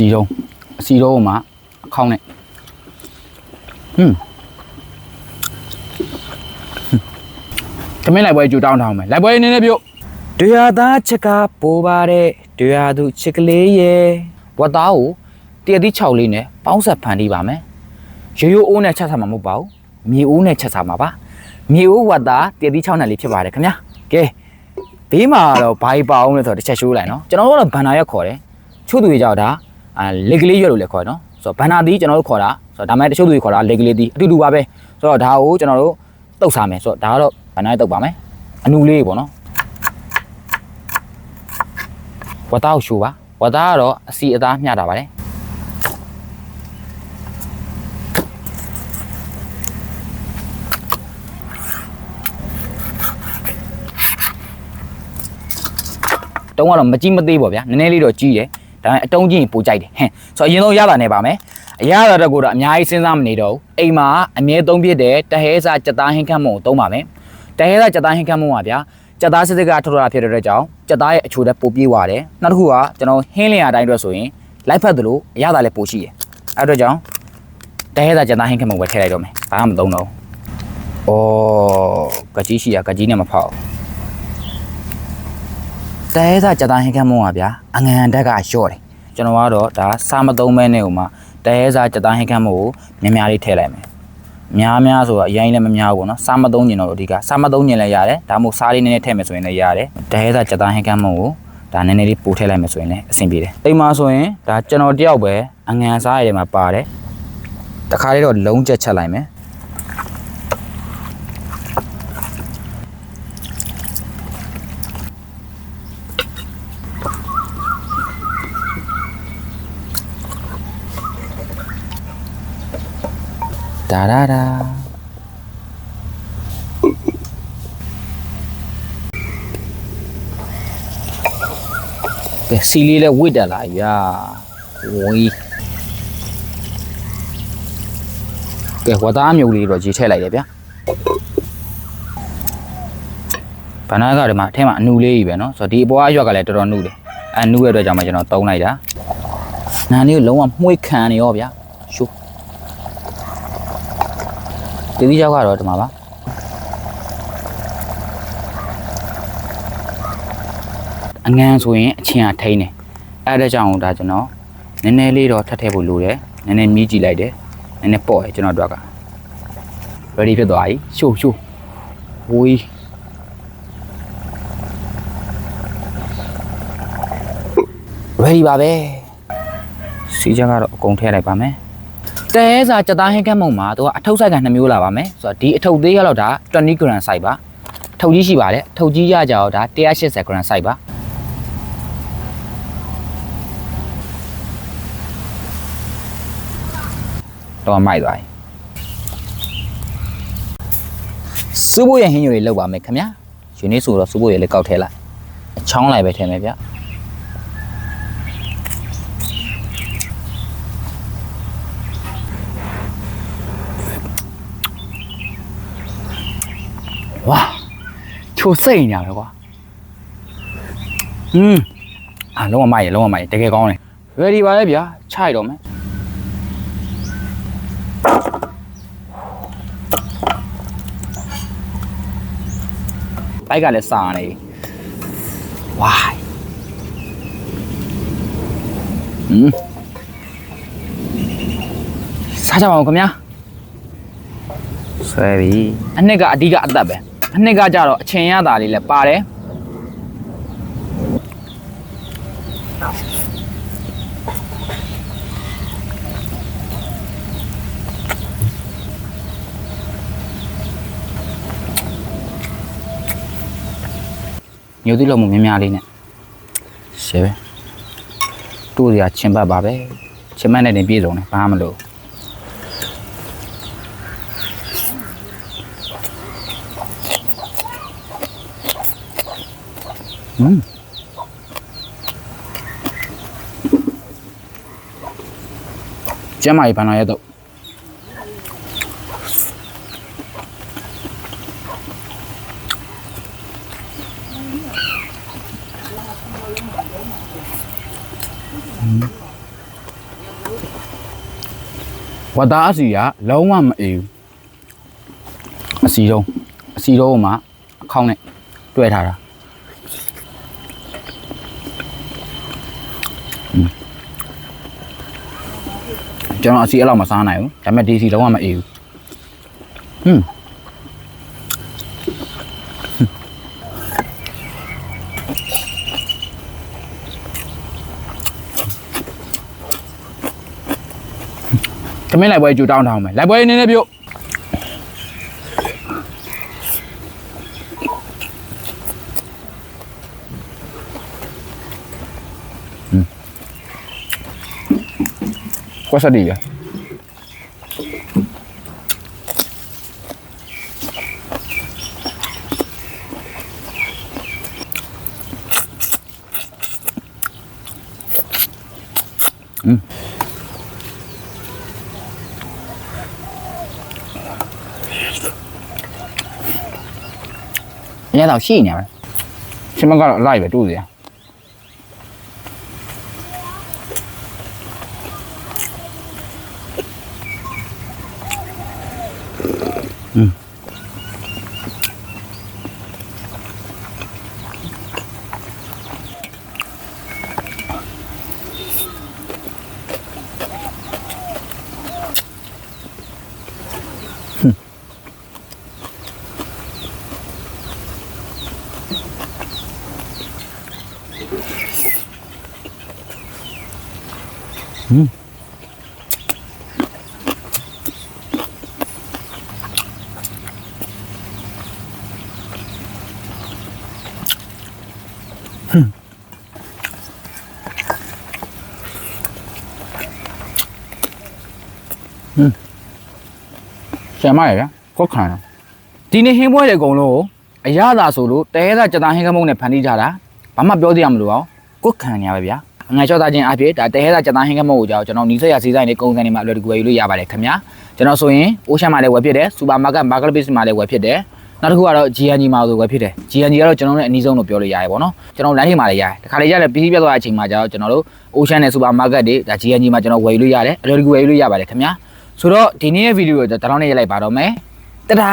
စီတော့အစီတော့မှာအခေါင်းနဲ့ဟွန်းခမင်းလိုက်ပွဲကြူတောင်းထောင်းမယ်လိုက်ပွဲနည်းနည်းပြုတ်တရားသားချက်ကပိုးပါတဲ့တရားသူချက်ကလေးရဲ့ဝတ်သားကိုတရသီး6လေးနဲ့ပေါင်းဆက်ဖန်တီးပါမယ်ရိုးရိုးအိုးနဲ့ချက်စားမှာမဟုတ်ပါဘူးမြေအိုးနဲ့ချက်စားမှာပါမြေအိုးဝတ်သားတရသီး6နဲ့လေးဖြစ်ပါတယ်ခင်ဗျာကဲဘေးမှာတော့ဘာကြီးပါအောင်လဲဆိုတော့တစ်ချက်ရှိုးလိုက်နော်ကျွန်တော်တို့ကတော့ဘန်နာရက်ခေါ်တယ်ချို့သူတွေကြောက်တာ အာလက်ကလေးရွက်လို့လည်းခေါ်တယ်နော်ဆိုတော့ဘန်နာသီးကျွန်တော်တို့ခေါ်တာဆိုတော့ဒါမှတချို့သူတွေခေါ်တာလက်ကလေးသီးအတူတူပါပဲဆိုတော့ဒါကိုကျွန်တော်တို့တုတ်စားမယ်ဆိုတော့ဒါကတော့ဘန်နာရက်တုတ်ပါမယ်အနူလေးပေါ့နော်ဝတ်သားကိုရှိုးပါဝတ်သားကတော့အစီအသားမျှတာပါတယ်တုံးကတော့မကြီးမသေးပေါ့ဗျာနည်းနည်းလေးတော့ကြီးတယ် ဒါပေမဲ့အတုံးကြီးရင်ပိုကြိုက်တယ်ဟဲ့ဆိုတော့အရင်ဆုံးရတာနဲ့ပါမယ်အရသာတော့ကိုတော့အများကြီးစဉ်းစားမနေတော့ဘူးအိမ်မှာအမြဲသုံးဖြစ်တဲ့တဟဲစာစက်သားဟင်းခမ်းမုံကိုသုံးပါမယ်တဟဲစာစက်သားဟင်းခမ်းမုံပါဗျာစက်သားစစ်စစ်ကထုတ်ထားတာဖြစ်တဲ့အတွက်ကြောင့်စက်သားရဲ့အချိုတဲ့ပိုပြေးသွားတယ်နောက်တစ်ခုကကျွန်တော်ဟင်းလျင်အတိုင်းအတွက်ဆိုရင်လိုက်ဖက်သလိုအရသာလည်းပိုရှိတယ်အဲ့အတွက်ကြောင့်တဟဲစာစက်သားဟင်းခမ်းမုံပဲထည့်လိုက်တော့မယ်ဘာမှမသုံးတော့ဘူးဩကကြီးရှိရကကြီးနဲ့မဖောက် တဲသာစက်သားဟင်းခမ်းမုံပါဗျာအငန်တက်ကလျှော့တယ်ကျွန်တော်ကတော့ဒါစားမသုံးမဲနဲ့ဟိုမှာတဲစာစက်သားဟင်းခမ်းမုံကိုများများလေးထည့်လိုက်မယ်များများဆိုတော့အရင်လည်းမများဘူးပေါ့နော်စားမသုံးကျင်တော့အဓိကစားမသုံးကျင်လည်းရတယ်ဒါမှမဟုတ်စားလေးနည်းနည်းထည့်မယ်ဆိုရင်လည်းရတယ်တဟဲသာစက်သားဟင်းကမ်းမုံကိုဒါနည်းနည်းလေးပို့ထည့်လိုက်မယ်ဆိုရင်လည်းအဆင်ပြေတယ်အိမ်မှာဆိုရင်ဒါကျွန်တော်တယောက်ပဲအငံစားရည်မှာပါတယ်တခါလေးတော့လုံးချက်ချက်လိုက်မယ် ဒါဒါဒါကဲစီလေးလည်းဝစ်တက်လာပြီဗျာဝီးကဲဝတ်သားမျိုးလေးတော့ရေးထည့်လိုက်တယ်ဗျာဘနာကဒီမှာအထဲမှာအနူလေးကြီးပဲเนาะဆိုတော့ဒီအပေါ်အရွက်ကလည်းတော်တော်နုတယ်အနုရဲ့အတွက်ကြောင့်မှကျွန်တော်တုံးလိုက်တာနာလေးကိုလုံးဝမှုှိခံနေရောဗျာ တီတီရောက်ကတော့ဒီမှာပါအငန်းဆိုရင်အချင်းအထိန်တယ်အဲ့ဒါကြောင့်ဒါကျွန်တော်နည်းနည်းလေးတော့ထပ်ထည့်ဖို့လိုတယ်နည်းနည်းမြည်ကြည့်လိုက်တယ်နည်းနည်းပေါ့တယ်ကျွန်တော်တို့က ready ဖြစ်သွားပြီရှို့ရှို့ဝီး ready ပါပဲစီချကတော့အကုန်ထည့်လိုက်ပါမယ် တဲစာကြက်သားဟင်းကမ်းမုံမှာသူကအထုပ်ဆိုင်က2မျိုးလာပါမယ်ဆိုတော့ဒီအထုပ်သေးရတော့ဒါ20 gram size ပါထုပ်ကြီးရှိပါတယ်ထုပ်ကြီးရကြတော့ဒါ180 gram size ပါတော့မိုက်သွားပြီစူးဖို့ရဟင်းညိုတွေလောက်ပါမယ်ခင်ဗျာယူနေဆိုတော့စူးဖို့ရလေးကောက်ထဲလိုက်အချောင်းလိုက်ပဲထည့်မယ်ဗျာဝါ ချိုစိတ်နေရပဲကွာဟင်းအာလုံးဝမိုက်ရလုံးဝမိုက်ရတကယ်ကောင်းတယ် ready ပါရဲ့ဗျာခြိုက်တော့မယ်ဘိုက်ကလည်းစာနေဝိုင်းဟင်းစားကြပါဦးခင်ဗျာဆွဲပြီအနှစ်ကအဓိကအသက်ပဲ အနှစ်ကကြတော့အချိန်ရတာလေးလည်းပါတယ်ညိုသီးလုံးမများများလေးနဲ့ရှယ်ပဲတူရချင်ပတ်ပါပဲချင်မနဲ့တင်ပြည့်စုံတယ်ဘာမှမလို့ อืมကျမ်းမာရေးဘဏ္ဍာရဲ့တော့ဝတ်သားအစီကလုံးဝမအေးဘူးအစီတော့အစီတော့မှအခေါင်းနဲ့တွဲထားတာ ကျွန်တော်အစီအဲ့လောက်မစားနိုင်ဘူးဒါပေမဲ့ဒီအစီလုံးဝမအေးဘူးဟွန်းခမင်းလိုက်ပွဲကြူတောင်းထောင်းမယ်လိုက်ပွဲနည်းနည်းပြုတ် ကွက်စတီရအရင်တော့ရှိနေပါရှင်မ ကတော့လိုက်ပဲတူးစရာဆရာမရဗျကွက်ခံတာဒီနေ့ဟင်းပွဲတွေအကုန်လုံးကို အရသာဆိုလို့တဲသာကြက်သားဟင်းကမုံနဲ့ဖန်တီးကြတာဘာမှပြောသေးရမလို့အောင်ကွက်ခံနေရပဲဗျာငွေချောသားချင်းအဖြစ်ဒါတဲသာကြက်သားဟင်းကမုံကိုကြောက်ကျွန်တော်နီးစက်ရစီဆိုင်တွေကုန်စံတွေမှာအလွယ်တကူဝယ်ယူလို့ရပါတယ်ခင်ဗျာကျွန်တော်ဆိုရင်အိုးရှမ်းမှာလည်းဝယ်ဖြစ်တယ်စူပါမားကတ်မားကတ်ပစ်မှာလည်းဝယ်ဖြစ်တယ်နောက်တစ်ခုကတော့ GNG မှာဆိုဝယ်ဖြစ်တယ် GNG ကတော့ကျွန်တော်တို့အနည်းဆုံးလို့ပြောလို့ရတယ်ပေါ့နော်ကျွန်တော်လမ်းထိပ်မှာလည်းရတယ်တခါလေကျလည်းပြီးပြတ်သွားတဲ့အချိန်မှာကျတော့ကျွန်တော်တို့ Ocean နဲ့ Supermarket တွေဒါ GNG မှာကျွန်တော်ဝယ်ယူလို့ရတယ်အလွယ်တကူဝယ်ယူလို့ရပါတယ်ခင်ဗျာဆိုတော့ဒီနေ့ရဲ့ဗီဒီယိုကိုကျွန်တော်တောင်းနေရလိုက်ပါတော့မယ်တဒါ